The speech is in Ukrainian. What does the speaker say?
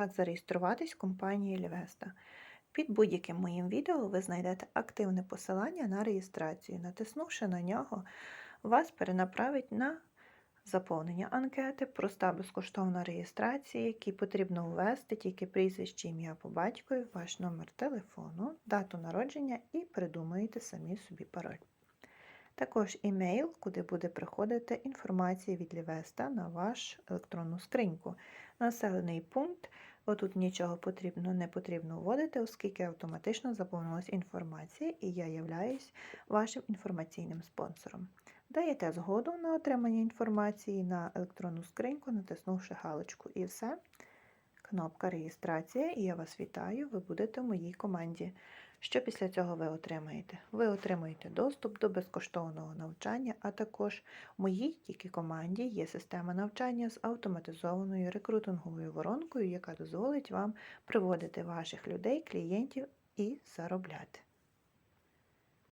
Як зареєструватись в компанії Лівеста. Під будь-яким моїм відео ви знайдете активне посилання на реєстрацію. Натиснувши на нього, вас перенаправить на заповнення анкети, проста безкоштовна реєстрація, які потрібно ввести тільки прізвище, ім'я по батькові, ваш номер телефону, дату народження і придумаєте самі собі пароль. Також імейл, куди буде приходити інформація від Лівеста на вашу електронну скриньку. Населений пункт. Отут нічого потрібно, не потрібно вводити, оскільки автоматично заповнилась інформація, і я являюсь вашим інформаційним спонсором. Даєте згоду на отримання інформації на електронну скриньку, натиснувши галочку і все. Кнопка реєстрація, і я вас вітаю, ви будете в моїй команді. Що після цього ви отримаєте? Ви отримаєте доступ до безкоштовного навчання, а також в моїй тільки команді є система навчання з автоматизованою рекрутинговою воронкою, яка дозволить вам приводити ваших людей, клієнтів і заробляти.